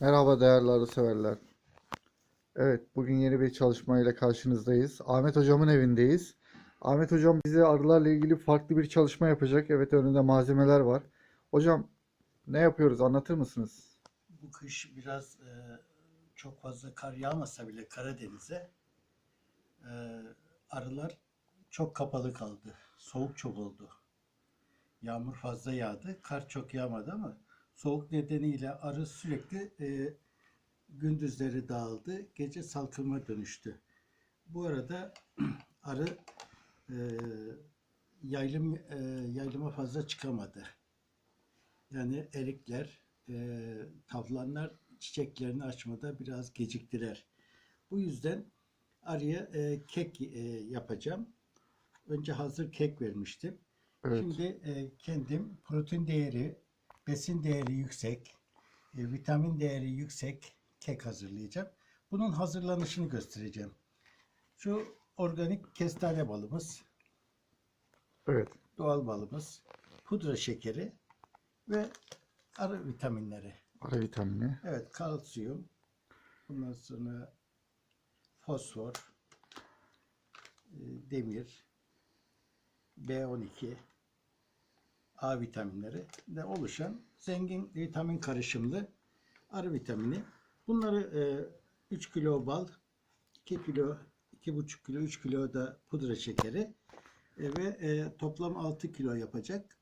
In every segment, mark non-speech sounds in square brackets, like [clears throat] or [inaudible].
Merhaba değerli arı severler. Evet, bugün yeni bir çalışmayla karşınızdayız. Ahmet hocamın evindeyiz. Ahmet hocam bize arılarla ilgili farklı bir çalışma yapacak. Evet, önünde malzemeler var. Hocam, ne yapıyoruz? Anlatır mısınız? Bu kış biraz e, çok fazla kar yağmasa bile Karadeniz'e e, arılar çok kapalı kaldı. Soğuk çok oldu. Yağmur fazla yağdı. Kar çok yağmadı ama soğuk nedeniyle arı sürekli e, gündüzleri dağıldı. Gece salkıma dönüştü. Bu arada [clears throat] arı e, yaylım e, yaylıma fazla çıkamadı. Yani erikler, e, tavlanlar çiçeklerini açmada biraz geciktirer. Bu yüzden arıya e, kek e, yapacağım. Önce hazır kek vermiştim. Evet. Şimdi e, kendim protein değeri, besin değeri yüksek, e, vitamin değeri yüksek kek hazırlayacağım. Bunun hazırlanışını göstereceğim. Şu organik kestane balımız, Evet. doğal balımız, pudra şekeri ve arı vitaminleri. Arı vitamini. Evet, kalsiyum. Bundan sonra fosfor, e, demir, B12, A vitaminleri de oluşan zengin vitamin karışımlı arı vitamini. Bunları e, 3 kilo bal, 2 kilo, 2,5 kilo, 3 kilo da pudra şekeri e, ve e, toplam 6 kilo yapacak.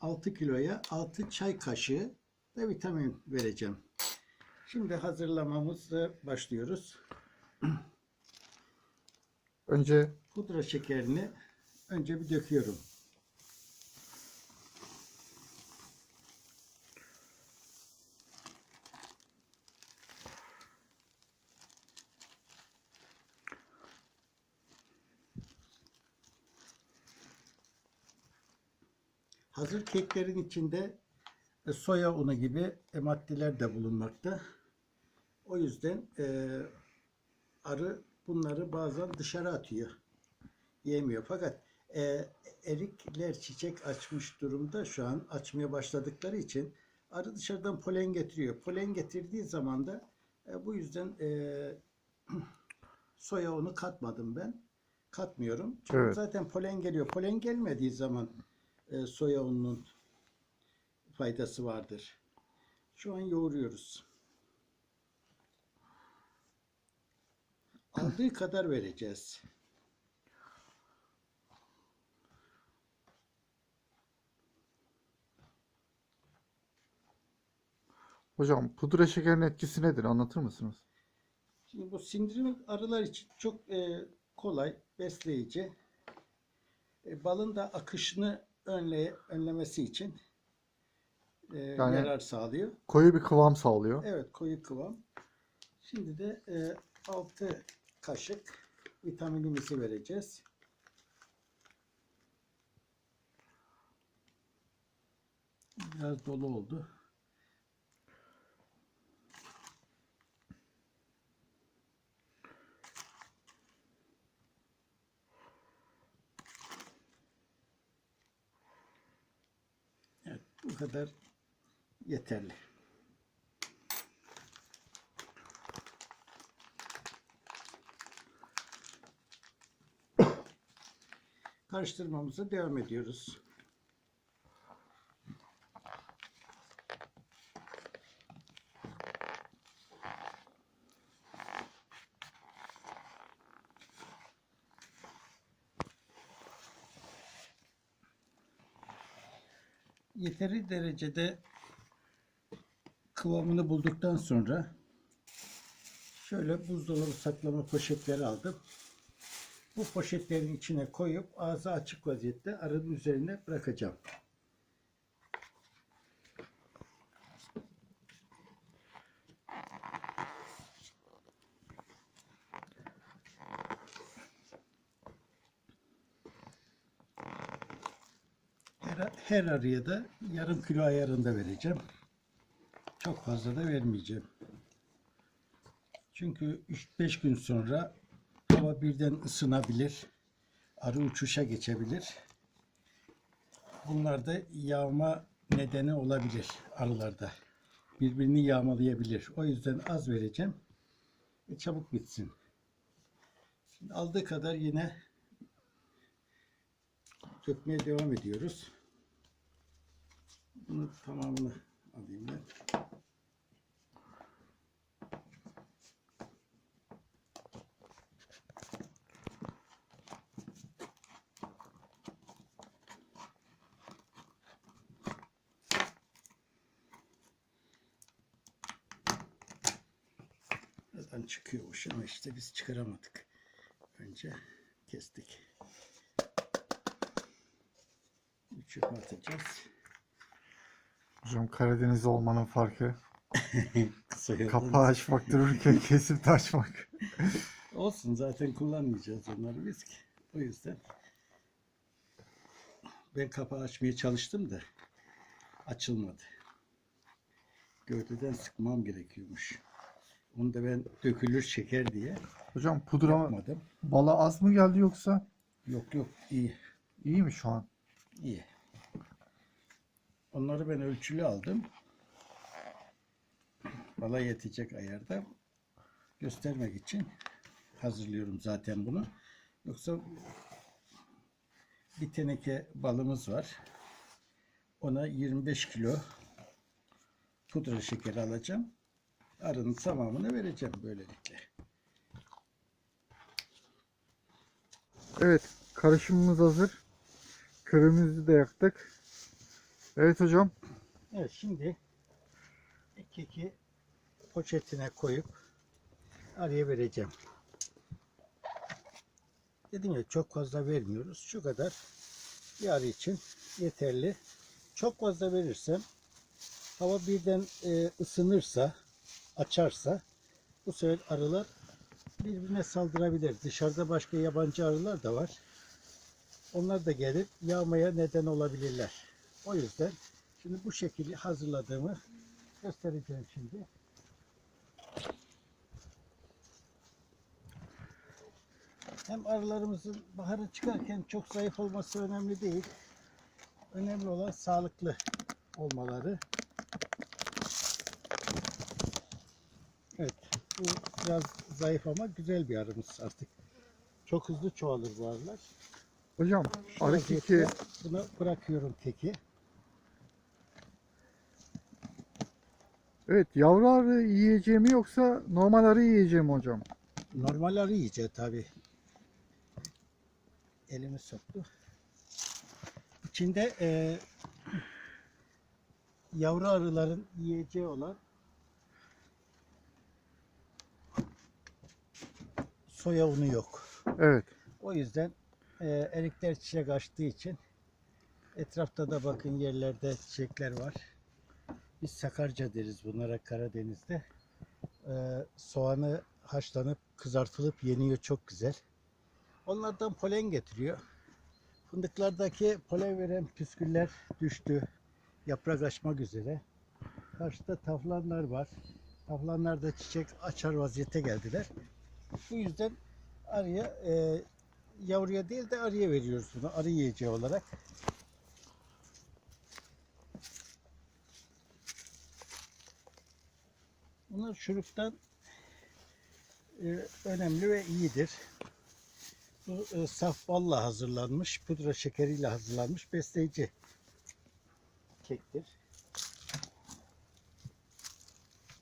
6 kiloya 6 çay kaşığı da vitamin vereceğim. Şimdi hazırlamamızla başlıyoruz. Önce Pudra şekerini önce bir döküyorum. Hazır keklerin içinde e, soya unu gibi e, maddeler de bulunmakta. O yüzden e, arı bunları bazen dışarı atıyor. Yemiyor. Fakat e, erikler çiçek açmış durumda şu an açmaya başladıkları için arı dışarıdan polen getiriyor. Polen getirdiği zaman da e, bu yüzden e, [clears throat] soya unu katmadım ben. Katmıyorum. Çünkü Evet. zaten polen geliyor. Polen gelmediği zaman e, soya ununun faydası vardır. Şu an yoğuruyoruz. [clears throat] Aldığı kadar vereceğiz. hocam pudra şekerinin etkisi nedir? Anlatır mısınız? Şimdi bu sindirim arılar için çok e, kolay, besleyici. E, balın da akışını önle, önlemesi için e, Yani- yarar sağlıyor. Koyu bir kıvam sağlıyor. Evet, koyu kıvam. Şimdi de e, 6 kaşık vitaminimizi vereceğiz. Biraz dolu oldu. Evet, bu kadar yeterli. Karıştırmamıza devam ediyoruz. Yeteri derecede kıvamını bulduktan sonra şöyle buzdolabı saklama poşetleri aldım. Bu poşetlerin içine koyup ağzı açık vaziyette arının üzerine bırakacağım. Her, arıya da yarım kilo ayarında vereceğim. Çok fazla da vermeyeceğim. Çünkü 3-5 gün sonra hava birden ısınabilir. Arı uçuşa geçebilir. Bunlar da yağma nedeni olabilir arılarda. birbirini yağmalayabilir. O yüzden az vereceğim ve çabuk bitsin. Şimdi aldığı kadar yine dökmeye devam ediyoruz. Bunu tamamını alayım ben. Buradan çıkıyormuş ama işte biz çıkaramadık. Önce kestik. Çöp atacağız. Hocam Karadeniz olmanın farkı. [laughs] Kapağı açmak dururken kesip de açmak. Olsun zaten kullanmayacağız onları biz ki. O yüzden ben kapağı açmaya çalıştım da açılmadı. Gövdeden sıkmam gerekiyormuş. Onu da ben dökülür şeker diye Hocam pudra yapmadım. bala az mı geldi yoksa? Yok yok iyi. İyi mi şu an? İyi. Onları ben ölçülü aldım. Bala yetecek ayarda göstermek için hazırlıyorum zaten bunu. Yoksa bir teneke balımız var. Ona 25 kilo pudra şekeri alacağım. Arının tamamını vereceğim böylelikle. Evet, karışımımız hazır. Körümüzü de yaktık. Evet hocam. Evet şimdi keki poşetine koyup araya vereceğim. Dedim ya çok fazla vermiyoruz. Şu kadar bir arı için yeterli. Çok fazla verirsem hava birden e, ısınırsa açarsa bu sefer arılar birbirine saldırabilir. Dışarıda başka yabancı arılar da var. Onlar da gelip yağmaya neden olabilirler. O yüzden şimdi bu şekilde hazırladığımı göstereceğim şimdi. Hem arılarımızın baharı çıkarken çok zayıf olması önemli değil. Önemli olan sağlıklı olmaları. Evet, bu biraz zayıf ama güzel bir arımız artık. Çok hızlı çoğalır bu arılar. Hocam arı keki Bunu bırakıyorum teki. Evet yavru arı yiyeceğim mi yoksa normal arı yiyeceğim hocam? Normal arı yiyeceği tabi. Elimi soktu. İçinde e, yavru arıların yiyeceği olan soya unu yok. Evet. O yüzden e, erikler çiçek açtığı için etrafta da bakın yerlerde çiçekler var. Biz sakarca deriz bunlara Karadeniz'de. E, soğanı haşlanıp kızartılıp yeniyor çok güzel. Onlardan polen getiriyor. Fındıklardaki polen veren püsküller düştü. Yaprak açmak üzere. Karşıda taflanlar var. Taflanlar da çiçek açar vaziyete geldiler. Bu yüzden arıya e, yavruya değil de arıya veriyoruz bunu. Arı yiyeceği olarak. Bunlar şuruptan e, önemli ve iyidir. Bu e, saf balla hazırlanmış, pudra şekeriyle hazırlanmış besleyici kektir.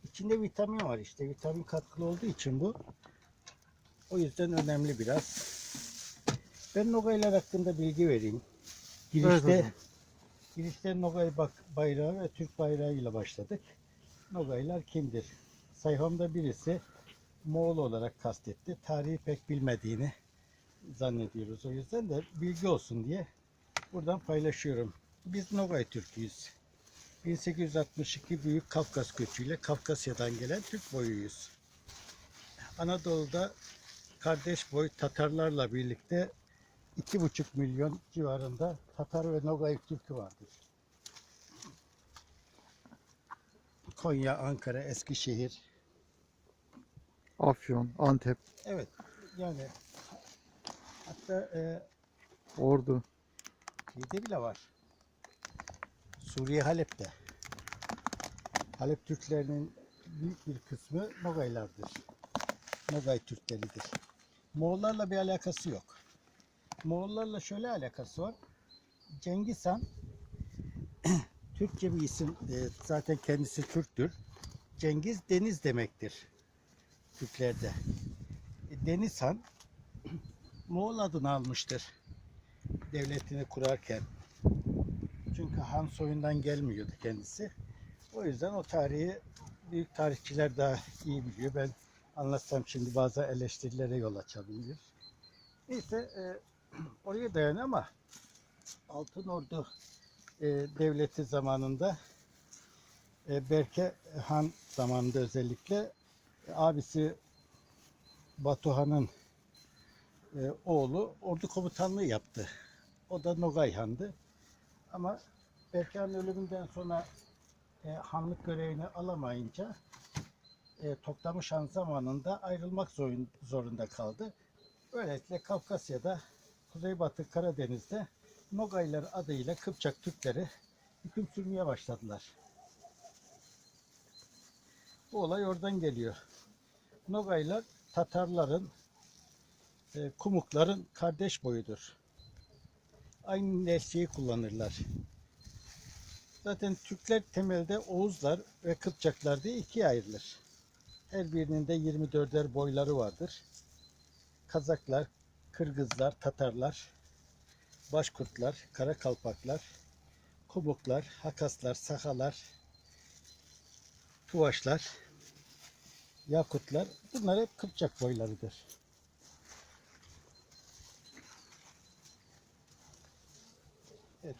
İçinde vitamin var işte. Vitamin katkılı olduğu için bu. O yüzden önemli biraz. Ben Nogaylar hakkında bilgi vereyim. Girişte girişte Nogay bayrağı ve Türk bayrağıyla başladık. Nogaylar kimdir? Sayfamda birisi Moğol olarak kastetti. Tarihi pek bilmediğini zannediyoruz. O yüzden de bilgi olsun diye buradan paylaşıyorum. Biz Nogay Türk'üyüz. 1862 Büyük Kafkas göçüyle Kafkasya'dan gelen Türk boyuyuz. Anadolu'da kardeş boy Tatarlarla birlikte 2,5 milyon civarında Tatar ve Nogay Türk'ü vardır. Konya, Ankara, Eskişehir. Afyon, Antep, Evet yani hatta e, Ordu. şeyde bile var. Suriye Halep'te. Halep Türklerinin büyük bir kısmı Nogaylardır. Nogay Türkleridir. Moğollarla bir alakası yok. Moğollarla şöyle alakası var. Cengiz Han [clears throat] Türkçe bir isim. e, zaten kendisi Türktür. Cengiz deniz demektir. Türklerde. E, Deniz Moğol adını almıştır. Devletini kurarken. Çünkü Han soyundan gelmiyordu kendisi. O yüzden o tarihi büyük tarihçiler daha iyi biliyor. Ben anlatsam şimdi bazı eleştirilere yol açabilir. Neyse e, [clears throat] oraya dayanıyor ama Altın Ordu e, devleti zamanında e, Berke Han zamanında özellikle abisi Batuhan'ın e, oğlu ordu komutanlığı yaptı. O da Nogay Han'dı. Ama Berke Han ölümünden sonra e, hanlık görevini alamayınca e, Toktamış Han zamanında ayrılmak zorun- zorunda kaldı. Böylelikle Kafkasya'da Kuzeybatı Karadeniz'de Nogaylar adıyla Kıpçak Türkleri hüküm sürmeye başladılar. Bu olay oradan geliyor. Nogaylar Tatarların, e, Kumukların kardeş boyudur. Aynı nesliyi kullanırlar. Zaten Türkler temelde Oğuzlar ve Kıpçaklar diye ikiye ayrılır. Her birinin de 24'er boyları vardır. Kazaklar, Kırgızlar, Tatarlar, Başkurtlar, Karakalpaklar, Kumuklar, Hakaslar, Sahalar, Tuvaşlar, Yakutlar bunlar hep Kıpçak boylarıdır. Evet.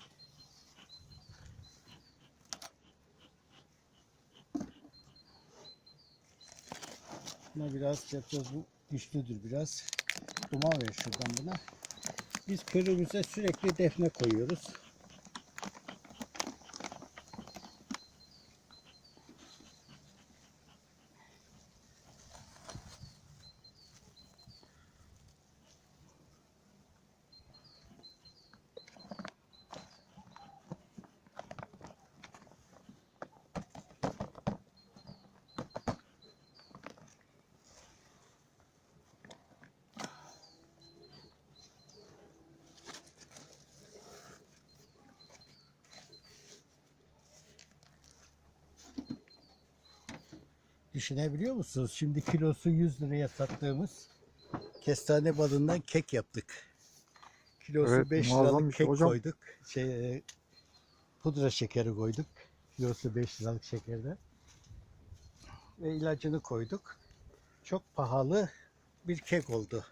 Buna biraz yapacağız. Bu güçlüdür biraz. Duman ver şuradan buna. Biz körümüze sürekli defne koyuyoruz. Düşünebiliyor musunuz? Şimdi kilosu 100 liraya sattığımız kestane balından kek yaptık. Kilosu Evet, 5 muazzam liralık şey. kek Hocam- koyduk. Şey, e, pudra şekeri koyduk. Kilosu 5 liralık şekerden. Ve ilacını koyduk. Çok pahalı bir kek oldu.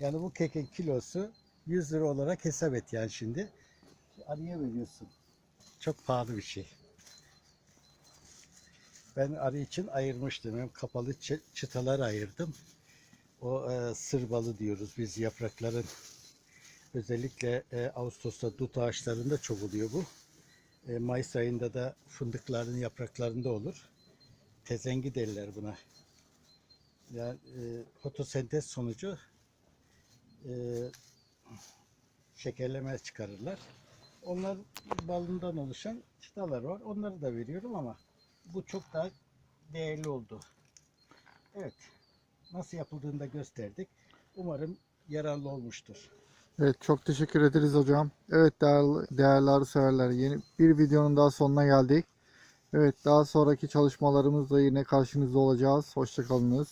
Yani bu kekin kilosu 100 lira olarak hesap et yani şimdi. Arıya veriyorsun. Çok pahalı bir şey. Ben arı için ayırmıştım. Hem kapalı çı- çıtalar ayırdım. O e, sır balı diyoruz biz yaprakların. Özellikle e, Ağustos'ta dut ağaçlarında çok oluyor bu. E, Mayıs ayında da fındıkların yapraklarında olur. Tezengi derler buna. Yani e, fotosentez sonucu e, şekerleme çıkarırlar. Onlar balından oluşan çıtalar var. Onları da veriyorum ama bu çok daha değerli oldu. Evet. Nasıl yapıldığını da gösterdik. Umarım yararlı olmuştur. Evet çok teşekkür ederiz hocam. Evet değerli, değerli arı severler yeni bir videonun daha sonuna geldik. Evet daha sonraki çalışmalarımızla yine karşınızda olacağız. Hoşçakalınız.